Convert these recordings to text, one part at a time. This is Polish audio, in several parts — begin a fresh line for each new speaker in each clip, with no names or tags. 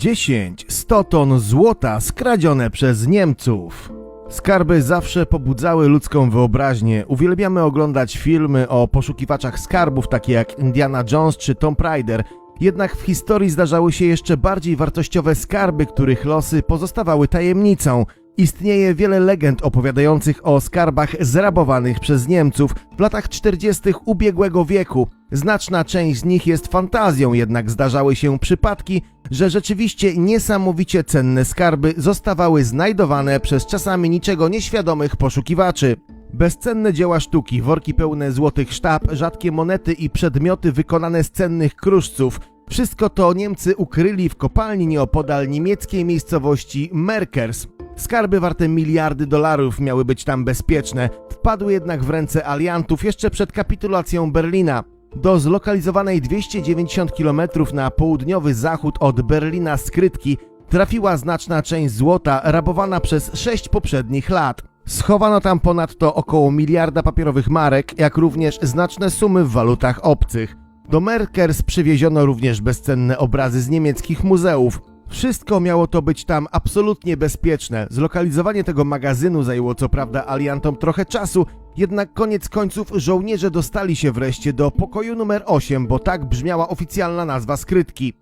10. 100 ton złota skradzione przez Niemców. Skarby zawsze pobudzały ludzką wyobraźnię. Uwielbiamy oglądać filmy o poszukiwaczach skarbów, takie jak Indiana Jones czy Tomb Raider. Jednak w historii zdarzały się jeszcze bardziej wartościowe skarby, których losy pozostawały tajemnicą. Istnieje wiele legend opowiadających o skarbach zrabowanych przez Niemców w latach 40. ubiegłego wieku. Znaczna część z nich jest fantazją, jednak zdarzały się przypadki, że rzeczywiście niesamowicie cenne skarby zostawały znajdowane przez czasami niczego nieświadomych poszukiwaczy. Bezcenne dzieła sztuki, worki pełne złotych sztab, rzadkie monety i przedmioty wykonane z cennych kruszców. Wszystko to Niemcy ukryli w kopalni nieopodal niemieckiej miejscowości Merkers. Skarby warte miliardy dolarów miały być tam bezpieczne, wpadły jednak w ręce aliantów jeszcze przed kapitulacją Berlina. Do zlokalizowanej 290 km na południowy zachód od Berlina skrytki trafiła znaczna część złota rabowana przez sześć poprzednich lat. Schowano tam ponadto około miliarda papierowych marek, jak również znaczne sumy w walutach obcych. Do Merkers przywieziono również bezcenne obrazy z niemieckich muzeów. Wszystko miało to być tam absolutnie bezpieczne. Zlokalizowanie tego magazynu zajęło co prawda aliantom trochę czasu, jednak koniec końców żołnierze dostali się wreszcie do pokoju numer 8, bo tak brzmiała oficjalna nazwa skrytki.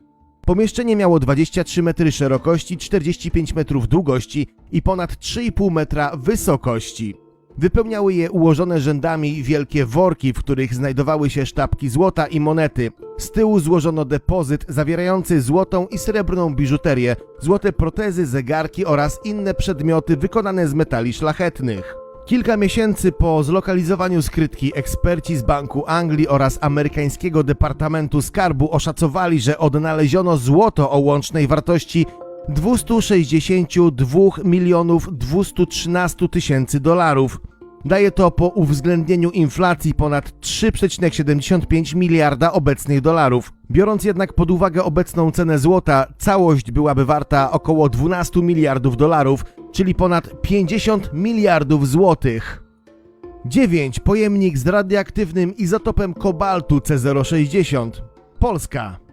Pomieszczenie miało 23 metry szerokości, 45 metrów długości i ponad 3,5 metra wysokości. Wypełniały je ułożone rzędami wielkie worki, w których znajdowały się sztabki złota i monety. Z tyłu złożono depozyt zawierający złotą i srebrną biżuterię, złote protezy, zegarki oraz inne przedmioty wykonane z metali szlachetnych. Kilka miesięcy po zlokalizowaniu skrytki eksperci z Banku Anglii oraz amerykańskiego Departamentu Skarbu oszacowali, że odnaleziono złoto o łącznej wartości 262 milionów 213 tysięcy dolarów. Daje to po uwzględnieniu inflacji ponad 3,75 miliarda obecnych dolarów. Biorąc jednak pod uwagę obecną cenę złota, całość byłaby warta około 12 miliardów dolarów, czyli ponad 50 miliardów złotych. 9. Pojemnik z radioaktywnym izotopem kobaltu C060. Polska.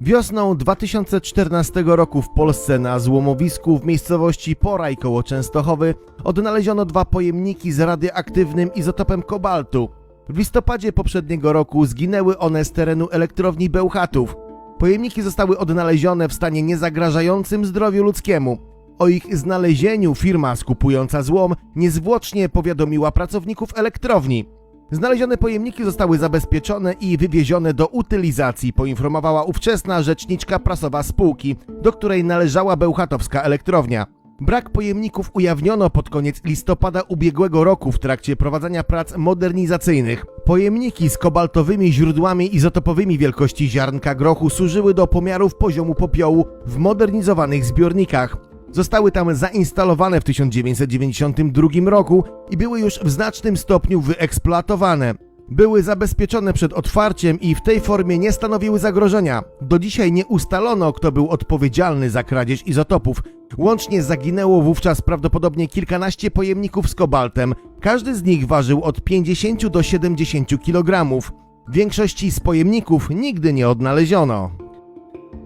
Wiosną 2014 roku w Polsce na złomowisku w miejscowości Poraj koło Częstochowy odnaleziono dwa pojemniki z radioaktywnym izotopem kobaltu. W listopadzie poprzedniego roku zginęły one z terenu elektrowni Bełchatów. Pojemniki zostały odnalezione w stanie niezagrażającym zdrowiu ludzkiemu. O ich znalezieniu firma skupująca złom niezwłocznie powiadomiła pracowników elektrowni. Znalezione pojemniki zostały zabezpieczone i wywiezione do utylizacji, poinformowała ówczesna rzeczniczka prasowa spółki, do której należała Bełchatowska Elektrownia. Brak pojemników ujawniono pod koniec listopada ubiegłego roku w trakcie prowadzenia prac modernizacyjnych. Pojemniki z kobaltowymi źródłami izotopowymi wielkości ziarnka grochu służyły do pomiarów poziomu popiołu w modernizowanych zbiornikach. Zostały tam zainstalowane w 1992 roku i były już w znacznym stopniu wyeksploatowane. Były zabezpieczone przed otwarciem i w tej formie nie stanowiły zagrożenia. Do dzisiaj nie ustalono, kto był odpowiedzialny za kradzież izotopów. Łącznie zaginęło wówczas prawdopodobnie kilkanaście pojemników z kobaltem. Każdy z nich ważył od 50 do 70 kg. Większości z pojemników nigdy nie odnaleziono.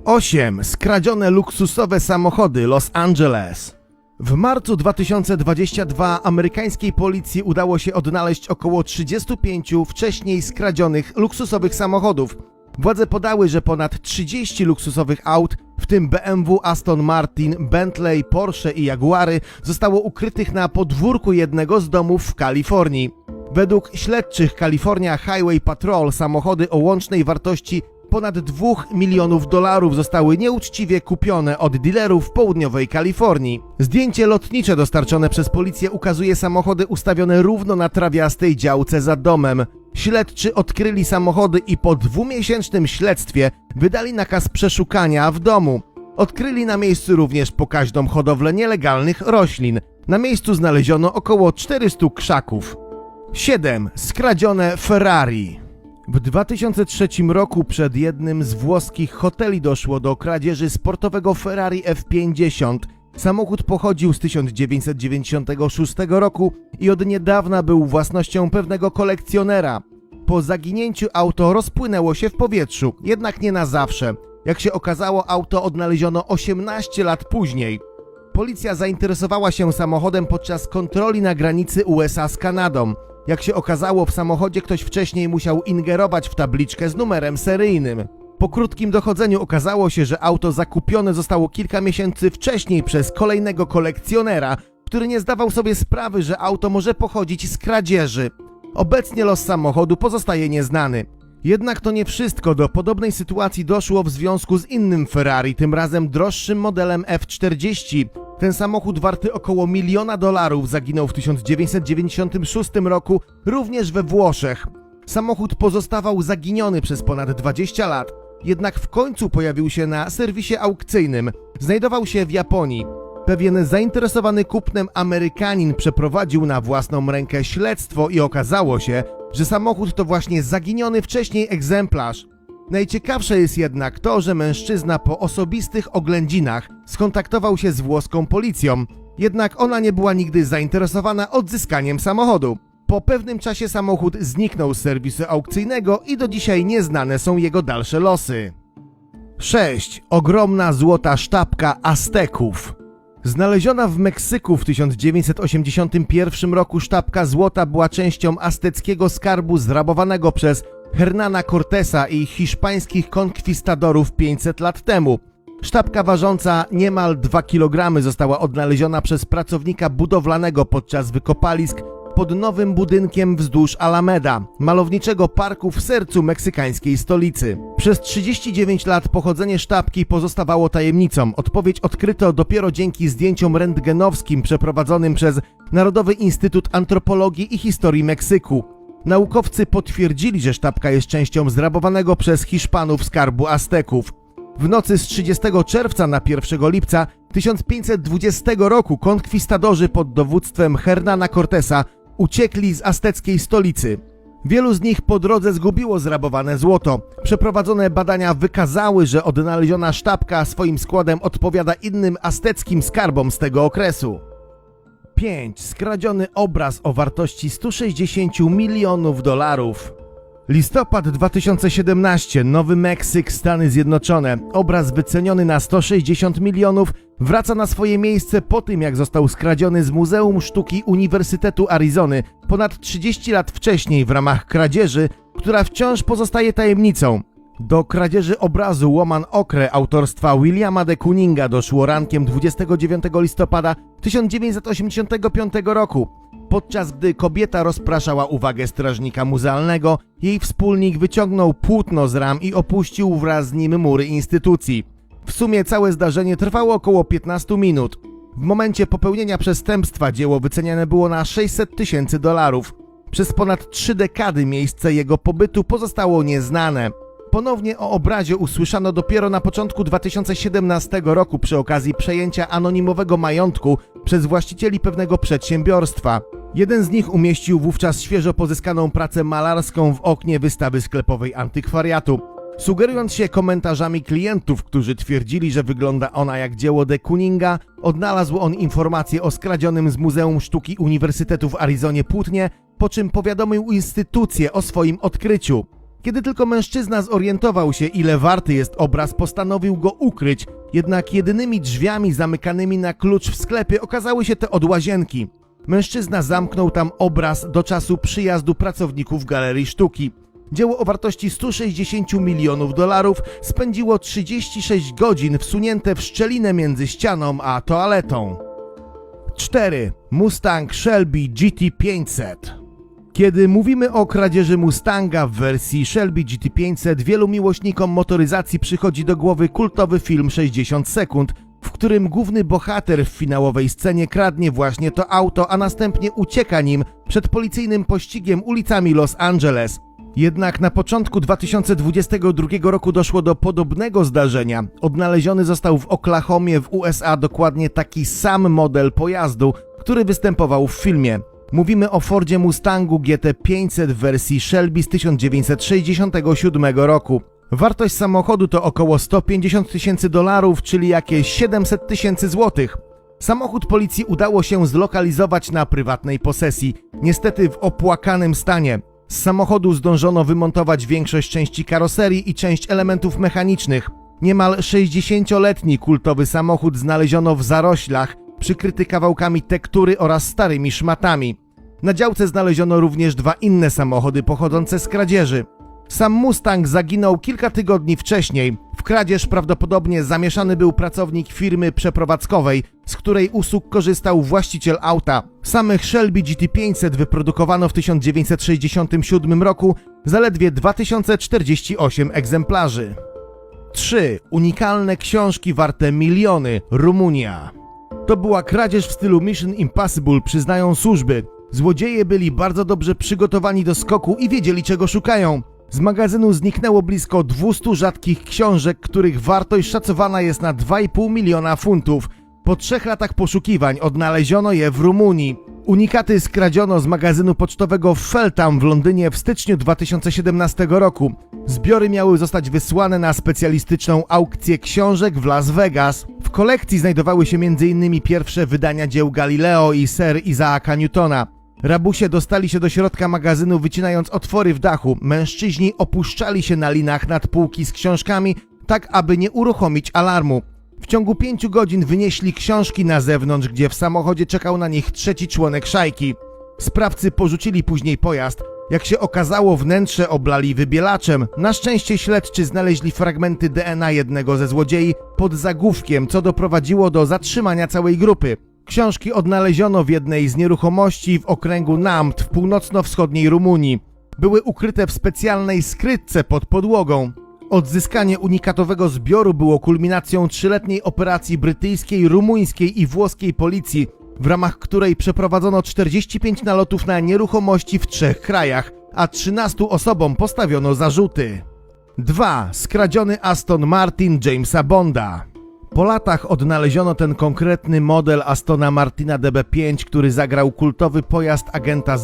8. Skradzione luksusowe samochody Los Angeles. W marcu 2022 amerykańskiej policji udało się odnaleźć około 35 wcześniej skradzionych luksusowych samochodów. Władze podały, że ponad 30 luksusowych aut, w tym BMW, Aston Martin, Bentley, Porsche i Jaguary, zostało ukrytych na podwórku jednego z domów w Kalifornii. Według śledczych California Highway Patrol samochody o łącznej wartości ponad 2 milionów dolarów zostały nieuczciwie kupione od dealerów w południowej Kalifornii. Zdjęcie lotnicze dostarczone przez policję ukazuje samochody ustawione równo na trawiastej działce za domem. Śledczy odkryli samochody i po dwumiesięcznym śledztwie wydali nakaz przeszukania w domu. Odkryli na miejscu również pokaźną hodowlę nielegalnych roślin. Na miejscu znaleziono około 400 krzaków. 7. Skradzione Ferrari. W 2003 roku przed jednym z włoskich hoteli doszło do kradzieży sportowego Ferrari F50. Samochód pochodził z 1996 roku i od niedawna był własnością pewnego kolekcjonera. Po zaginięciu auto rozpłynęło się w powietrzu, jednak nie na zawsze. Jak się okazało, auto odnaleziono 18 lat później. Policja zainteresowała się samochodem podczas kontroli na granicy USA z Kanadą. Jak się okazało, w samochodzie ktoś wcześniej musiał ingerować w tabliczkę z numerem seryjnym. Po krótkim dochodzeniu okazało się, że auto zakupione zostało kilka miesięcy wcześniej przez kolejnego kolekcjonera, który nie zdawał sobie sprawy, że auto może pochodzić z kradzieży. Obecnie los samochodu pozostaje nieznany. Jednak to nie wszystko. Do podobnej sytuacji doszło w związku z innym Ferrari, tym razem droższym modelem F40. Ten samochód warty około miliona dolarów zaginął w 1996 roku również we Włoszech. Samochód pozostawał zaginiony przez ponad 20 lat, jednak w końcu pojawił się na serwisie aukcyjnym. Znajdował się w Japonii. Pewien zainteresowany kupnem Amerykanin przeprowadził na własną rękę śledztwo i okazało się, że samochód to właśnie zaginiony wcześniej egzemplarz. Najciekawsze jest jednak to, że mężczyzna po osobistych oględzinach skontaktował się z włoską policją, jednak ona nie była nigdy zainteresowana odzyskaniem samochodu. Po pewnym czasie samochód zniknął z serwisu aukcyjnego i do dzisiaj nieznane są jego dalsze losy. 6. Ogromna złota sztabka Azteków. Znaleziona w Meksyku w 1981 roku sztabka złota była częścią azteckiego skarbu zrabowanego przez Hernana Cortesa i hiszpańskich konkwistadorów 500 lat temu. Sztabka ważąca niemal 2 kg została odnaleziona przez pracownika budowlanego podczas wykopalisk pod nowym budynkiem wzdłuż Alameda, malowniczego parku w sercu meksykańskiej stolicy. Przez 39 lat pochodzenie sztabki pozostawało tajemnicą. Odpowiedź odkryto dopiero dzięki zdjęciom rentgenowskim przeprowadzonym przez Narodowy Instytut Antropologii i Historii Meksyku. Naukowcy potwierdzili, że sztabka jest częścią zrabowanego przez Hiszpanów skarbu Azteków. W nocy z 30 czerwca na 1 lipca 1520 roku konkwistadorzy pod dowództwem Hernana Cortesa uciekli z azteckiej stolicy. Wielu z nich po drodze zgubiło zrabowane złoto. Przeprowadzone badania wykazały, że odnaleziona sztabka swoim składem odpowiada innym azteckim skarbom z tego okresu. 5. Skradziony obraz o wartości 160 milionów dolarów. Listopad 2017, Nowy Meksyk, Stany Zjednoczone. Obraz wyceniony na 160 milionów wraca na swoje miejsce po tym, jak został skradziony z Muzeum Sztuki Uniwersytetu Arizony ponad 30 lat wcześniej w ramach kradzieży, która wciąż pozostaje tajemnicą. Do kradzieży obrazu Łoman Okre autorstwa Williama de Kooninga doszło rankiem 29 listopada 1985 roku. Podczas gdy kobieta rozpraszała uwagę strażnika muzealnego, jej wspólnik wyciągnął płótno z ram i opuścił wraz z nim mury instytucji. W sumie całe zdarzenie trwało około 15 minut. W momencie popełnienia przestępstwa dzieło wyceniane było na 600 tysięcy dolarów. Przez ponad trzy dekady miejsce jego pobytu pozostało nieznane. Ponownie o obrazie usłyszano dopiero na początku 2017 roku przy okazji przejęcia anonimowego majątku przez właścicieli pewnego przedsiębiorstwa. Jeden z nich umieścił wówczas świeżo pozyskaną pracę malarską w oknie wystawy sklepowej antykwariatu. Sugerując się komentarzami klientów, którzy twierdzili, że wygląda ona jak dzieło de Kooninga, odnalazł on informację o skradzionym z Muzeum Sztuki Uniwersytetu w Arizonie płótnie, po czym powiadomił instytucję o swoim odkryciu. Kiedy tylko mężczyzna zorientował się, ile warty jest obraz, postanowił go ukryć, jednak jedynymi drzwiami zamykanymi na klucz w sklepie okazały się te od łazienki. Mężczyzna zamknął tam obraz do czasu przyjazdu pracowników Galerii Sztuki. Dzieło o wartości 160 milionów dolarów spędziło 36 godzin wsunięte w szczelinę między ścianą a toaletą. 4. Mustang Shelby GT500 kiedy mówimy o kradzieży Mustanga w wersji Shelby GT500, wielu miłośnikom motoryzacji przychodzi do głowy kultowy film 60 sekund, w którym główny bohater w finałowej scenie kradnie właśnie to auto, a następnie ucieka nim przed policyjnym pościgiem ulicami Los Angeles. Jednak na początku 2022 roku doszło do podobnego zdarzenia. Odnaleziony został w Oklahomie w USA dokładnie taki sam model pojazdu, który występował w filmie. Mówimy o Fordzie Mustangu GT500 w wersji Shelby z 1967 roku. Wartość samochodu to około 150 tysięcy dolarów, czyli jakieś 700 tysięcy złotych. Samochód policji udało się zlokalizować na prywatnej posesji, niestety w opłakanym stanie. Z samochodu zdążono wymontować większość części karoserii i część elementów mechanicznych. Niemal 60-letni kultowy samochód znaleziono w zaroślach, przykryty kawałkami tektury oraz starymi szmatami. Na działce znaleziono również dwa inne samochody pochodzące z kradzieży. Sam Mustang zaginął kilka tygodni wcześniej. W kradzież prawdopodobnie zamieszany był pracownik firmy przeprowadzkowej, z której usług korzystał właściciel auta. Samych Shelby GT500 wyprodukowano w 1967 roku zaledwie 2048 egzemplarzy. 3. Unikalne książki warte miliony. Rumunia. To była kradzież w stylu Mission Impossible, przyznają służby. Złodzieje byli bardzo dobrze przygotowani do skoku i wiedzieli czego szukają. Z magazynu zniknęło blisko 200 rzadkich książek, których wartość szacowana jest na 2,5 miliona funtów. Po trzech latach poszukiwań odnaleziono je w Rumunii. Unikaty skradziono z magazynu pocztowego Feltham w Londynie w styczniu 2017 roku. Zbiory miały zostać wysłane na specjalistyczną aukcję książek w Las Vegas. W kolekcji znajdowały się m.in. pierwsze wydania dzieł Galileo i Sir Isaaca Newtona. Rabusie dostali się do środka magazynu wycinając otwory w dachu. Mężczyźni opuszczali się na linach nad półki z książkami, tak aby nie uruchomić alarmu. W ciągu pięciu godzin wynieśli książki na zewnątrz, gdzie w samochodzie czekał na nich trzeci członek szajki. Sprawcy porzucili później pojazd. Jak się okazało, wnętrze oblali wybielaczem. Na szczęście śledczy znaleźli fragmenty DNA jednego ze złodziei pod zagłówkiem, co doprowadziło do zatrzymania całej grupy. Książki odnaleziono w jednej z nieruchomości w okręgu Namt w północno-wschodniej Rumunii. Były ukryte w specjalnej skrytce pod podłogą. Odzyskanie unikatowego zbioru było kulminacją trzyletniej operacji brytyjskiej, rumuńskiej i włoskiej policji, w ramach której przeprowadzono 45 nalotów na nieruchomości w trzech krajach, a 13 osobom postawiono zarzuty. 2. Skradziony Aston Martin Jamesa Bonda. Po latach odnaleziono ten konkretny model Astona Martina DB5, który zagrał kultowy pojazd agenta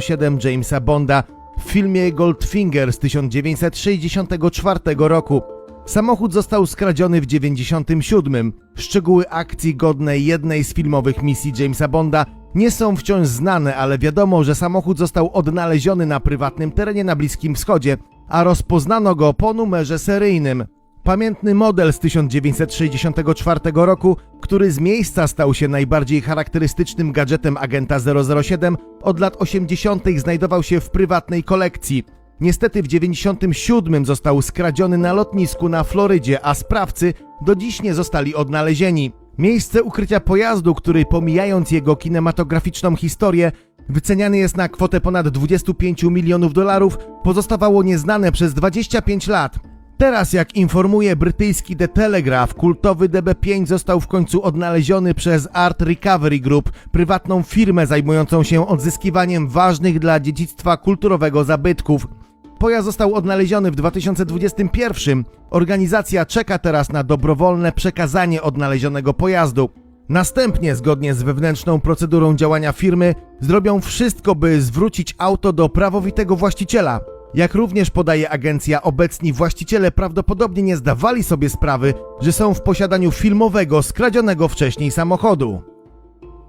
007 Jamesa Bonda w filmie Goldfinger z 1964 roku. Samochód został skradziony w 1997. Szczegóły akcji godnej jednej z filmowych misji Jamesa Bonda nie są wciąż znane, ale wiadomo, że samochód został odnaleziony na prywatnym terenie na Bliskim Wschodzie, a rozpoznano go po numerze seryjnym. Pamiętny model z 1964 roku, który z miejsca stał się najbardziej charakterystycznym gadżetem agenta 007, od lat 80. znajdował się w prywatnej kolekcji. Niestety w 97 został skradziony na lotnisku na Florydzie, a sprawcy do dziś nie zostali odnalezieni. Miejsce ukrycia pojazdu, który pomijając jego kinematograficzną historię, wyceniany jest na kwotę ponad 25 milionów dolarów, pozostawało nieznane przez 25 lat. Teraz, jak informuje brytyjski The Telegraph, kultowy DB5 został w końcu odnaleziony przez Art Recovery Group, prywatną firmę zajmującą się odzyskiwaniem ważnych dla dziedzictwa kulturowego zabytków. Pojazd został odnaleziony w 2021. Organizacja czeka teraz na dobrowolne przekazanie odnalezionego pojazdu. Następnie, zgodnie z wewnętrzną procedurą działania firmy, zrobią wszystko, by zwrócić auto do prawowitego właściciela. Jak również podaje agencja, obecni właściciele prawdopodobnie nie zdawali sobie sprawy, że są w posiadaniu filmowego, skradzionego wcześniej samochodu.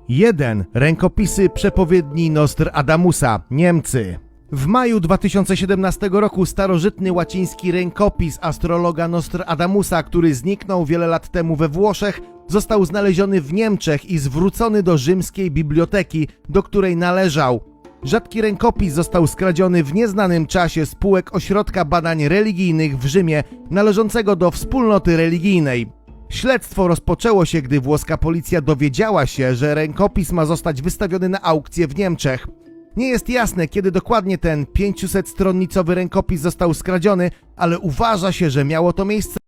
1. Rękopisy przepowiedni Nostradamusa, Niemcy. W maju 2017 roku starożytny łaciński rękopis astrologa Nostradamusa, który zniknął wiele lat temu we Włoszech, został znaleziony w Niemczech i zwrócony do rzymskiej biblioteki, do której należał. Rzadki rękopis został skradziony w nieznanym czasie spółek Ośrodka Badań Religijnych w Rzymie, należącego do wspólnoty religijnej. Śledztwo rozpoczęło się, gdy włoska policja dowiedziała się, że rękopis ma zostać wystawiony na aukcję w Niemczech. Nie jest jasne, kiedy dokładnie ten 500-stronnicowy rękopis został skradziony, ale uważa się, że miało to miejsce